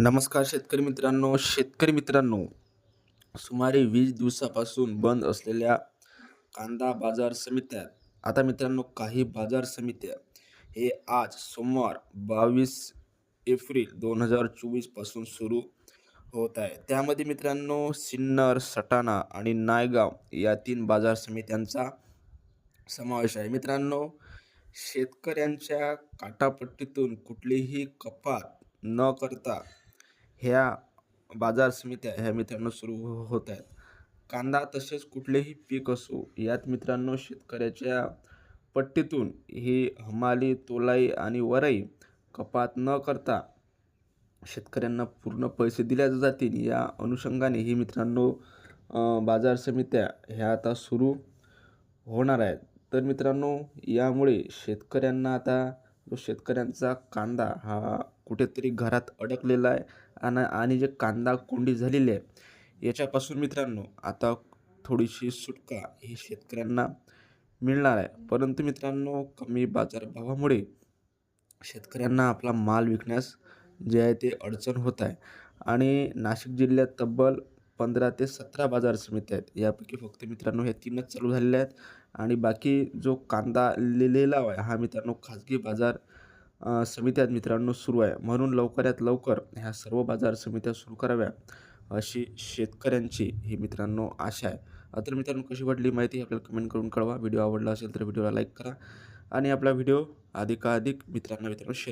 नमस्कार शेतकरी मित्रांनो शेतकरी मित्रांनो. सुमारे वीस दिवसापासून बंद असलेल्या कांदा बाजार समित्या आता मित्रांनो काही बाजार समित्या हे आज सोमवार बावीस एप्रिल दोन हजार चोवीसपासून सुरू होत आहे. त्यामध्ये मित्रांनो सिन्नर सटाणा आणि नायगाव या तीन बाजार समित्यांचा समावेश आहे. मित्रांनो शेतकऱ्यांच्या काटापट्टीतून कुठलीही कपात न करता ह्या बाजार समित्या ह्या मित्रांनो सुरू होत आहेत. कांदा तसेच कुठलेही पीक असो यात मित्रांनो शेतकऱ्याच्या पट्टीतून ही हमाली तोलाई आणि वराई कपात न करता शेतकऱ्यांना पूर्ण पैसे दिल्या जातील या अनुषंगाने ही मित्रांनो बाजार समित्या ह्या आता सुरू होणार आहेत. तर मित्रांनो यामुळे शेतकऱ्यांना आता जो शेतकऱ्यांचा कांदा हा कुठेतरी घरात अडकलेला आहे आणि आणि जे कांदा कोंडी झालेली आहे याच्यापासून मित्रांनो आता थोडीशी सुटका ही शेतकऱ्यांना मिळणार आहे. परंतु मित्रांनो कमी बाजारभावामुळे शेतकऱ्यांना आपला माल विकण्यास जे आहे ते अडचण होत आहे. आणि नाशिक जिल्ह्यात तब्बल पंधरा ते सतरा बाजार समित्या आहेत. यापैकी फक्त मित्रांनो ह्या तीनच चालू झालेल्या आहेत. आणि बाकी जो कांदा लि लिलाव आहे हा मित्रांनो खाजगी बाजार समित्यात मित्रांनो सुरू आहे. म्हणून लवकरात लवकर ह्या सर्व बाजार समित्या सुरू कराव्या अशी शेतकऱ्यांची ही मित्रांनो आशा आहे. तर मित्रांनो कशी वाटली माहिती आपल्याला कमेंट करून कळवा. व्हिडिओ आवडला असेल तर व्हिडिओला लाईक करा. आणि आपला व्हिडिओ अधिकाधिक मित्रांना मित्रांनो शेअर